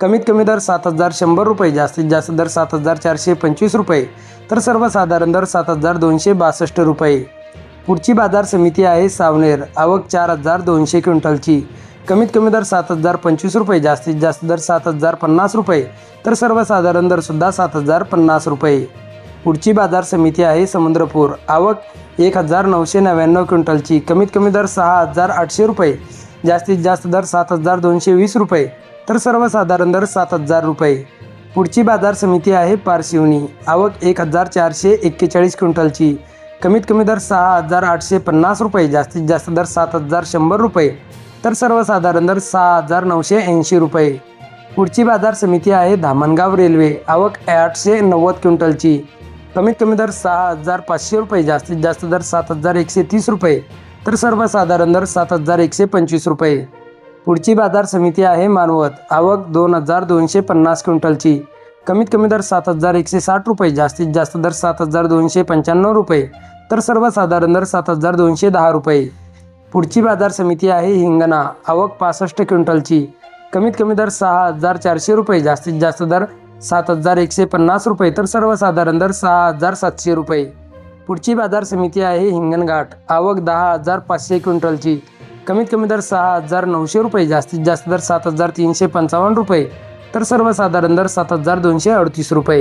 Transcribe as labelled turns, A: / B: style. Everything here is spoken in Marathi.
A: कमीत कमी दर सात हजार शंभर रुपये जास्तीत जास्त दर सात हजार चारशे पंचवीस रुपये तर सर्वसाधारण दर सात हजार दोनशे बासष्ट रुपये. पुढची बाजार समिती आहे सावनेर आवक चार हजार दोनशे क्विंटलची. कमीत कमी दर सात हजार पंचवीस रुपये जास्तीत जास्त दर सात हजार पन्नास रुपये तर सर्वसाधारण दरसुद्धा सात हजार पन्नास रुपये. पुढची बाजार समिती आहे समुद्रपूर आवक एक हजार नऊशे नव्याण्णव क्विंटलची. कमीत कमी दर सहा हजार आठशे रुपये जास्तीत जास्त दर सात हजार दोनशे वीस रुपये तर सर्वसाधारण दर सात हजार रुपये. पुढची बाजार समिती आहे पारशिवनी. आवक एक हजार चारशे एक्केचाळीस क्विंटलची. कमीत कमी दर सहा हजार आठशे पन्नास रुपये जास्तीत जास्त दर सात हजार शंभर रुपये. तर सर्वसाधारण दर सहा हजार नऊशे ऐंशी रुपये. पुढची बाजार समिती आहे धामणगाव रेल्वे. आवक आठशे नव्वद क्विंटलची. कमीत कमी दर सहा हजार पाचशे रुपये जास्तीत जास्त दर सात हजार एकशे तीस रुपये. तर सर्वसाधारण दर सात हजार एकशे पंचवीस रुपये. पुढची बाजार समिती आहे मानवत. आवक दोन हजार दोनशे पन्नास क्विंटलची. कमीत कमी दर सात हजार एकशे साठ रुपये जास्तीत जास्त दर सात हजार दोनशे पंच्याण्णव रुपये तर सर्वसाधारण दर सात हजार दोनशे दहा रुपये. पुढची बाजार समिती आहे हिंगणा. आवक पासष्ट क्विंटलची. कमीत कमी दर सहा हजार चारशे रुपये जास्तीत जास्त दर सात हजार एकशे पन्नास रुपये तर सर्वसाधारण दर सहा हजार सातशे रुपये. पुढची बाजार समिती आहे हिंगणघाट. आवक दहा हजार पाचशे क्विंटलची. कमीत कमी दर सहा हजार नऊशे रुपये जास्तीत जास्त दर सात हजार तीनशे पंचावन्न रुपये तर सर्वसाधारण दर सात हजार दोनशे अडतीस रुपये.